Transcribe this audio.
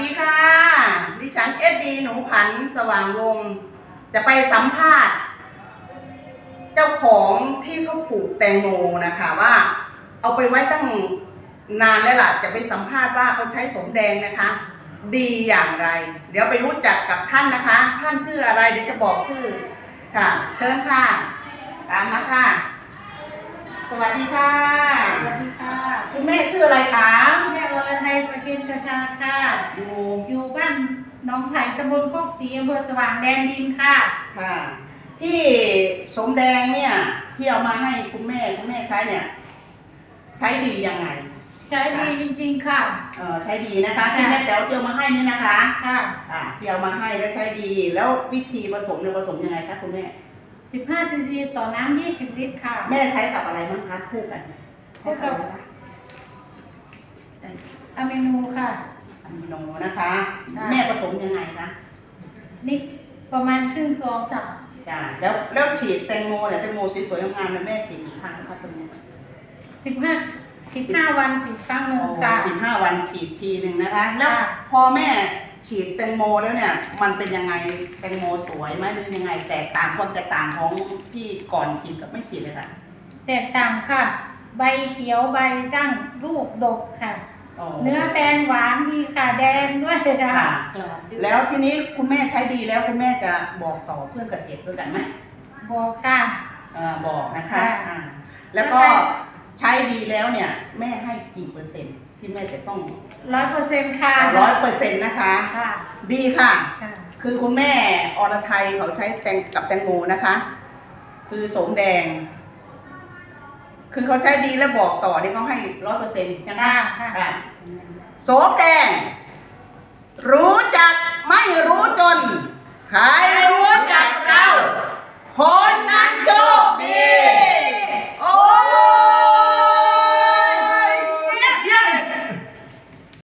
ดีค่ะ ดิฉันเอสดีหนูผันสว่างวงศ์จะไปสัมภาษณ์ เจ้าของที่เขาปลูกแตงโมนะคะว่า เอาไปไว้ตั้งนานแล้วล่ะ จะไปสัมภาษณ์ว่าเขาใช้สมแดงนะคะ ดีอย่างไร เดี๋ยวไปรู้จักกับท่านนะคะ ท่านชื่ออะไรเดี๋ยวจะบอกชื่อค่ะ เชิญค่ะ ตามมาค่ะ สวัสดีค่ะ สวัสดีค่ะ คุณแม่ชื่ออะไรคะ แม่วรไทยประเคนกระชาค่ะ อยู่อยู่บ้านหน้องไผ่ตำบลโคกศรีอำเภอสว่างแดนดินค่ะ ค่ะ ที่สมแดงเนี่ย ที่เอามาให้คุณแม่คุณแม่ใช้เนี่ย ใช้ดียังไง ใช้ดีจริงๆค่ะ เออใช้ดีนะคะที่แม่แต๋วเตรียมมาให้นี่นะคะค่ะ อ่าที่เอามาให้แล้วใช้ดี แล้ววิธีผสมเนี่ยผสมยังไงคะคุณแม่15ซีซีต่อน้ำ20 ลิตรค่ะ แม่ใช้กับอะไรบ้างคะคู่กันคู่กับใช้ อะไรคะอะมินูค่ะ อะมิโนนะคะค่ะแม่ผสมยังไงคะนี่ประมาณครึ่งซองจ้ะจ้าแล้วแล้วฉีดแตงโมเนี่ยแตงโมสวยๆงามๆเนี่ยแม่ฉีดกี่ครั้งคะตรงนี้15 15วันฉีดครั้งหนึ่งค่ะ สิบห้าวันฉีดทีหนึ่งนะคะ แล้วค่ะ พอแม่ฉีดแตงโมแล้วเนี่ย มันเป็นยังไงแตงโมสวยไหมหรือยังไงแตกต่างความแตกต่างของที่ก่อนฉีดกับไม่ฉีดเลยค่ะ แตกต่างค่ะ ใบเขียวใบตั้งลูกดกค่ะ อ๋อเนื้อแตงหวานดีค่ะแดงด้วยนะค่ะ คะแล้วทีนี้คุณแม่ใช้ดีแล้วคุณแม่จะบอกต่อเพื่อนเกษตรด้วยกันไหมบอกค่ะ เออบอกนะคะค่ะอ่าแล้วก็แล้วใครใช้ดีแล้วเนี่ย แม่ให้กี่เปอร์เซ็นต์ที่แม่จะต้องร้อยเปอร์เซ็นต์ค่ะร้อยเปอร์เซ็นต์นะคะ ค่ะดีค่ะ ค่ะคือคุณแม่อรไทยเขาใช้แตงกับแตงโมนะคะ คือสมแดง คือเขาใช้ดีแล้วบอกต่อเนี่ยเขาให้ร้อยเปอร์เซ็นต์ใช่ไหมค่ะค่ะ อะ สมแดง รู้จัก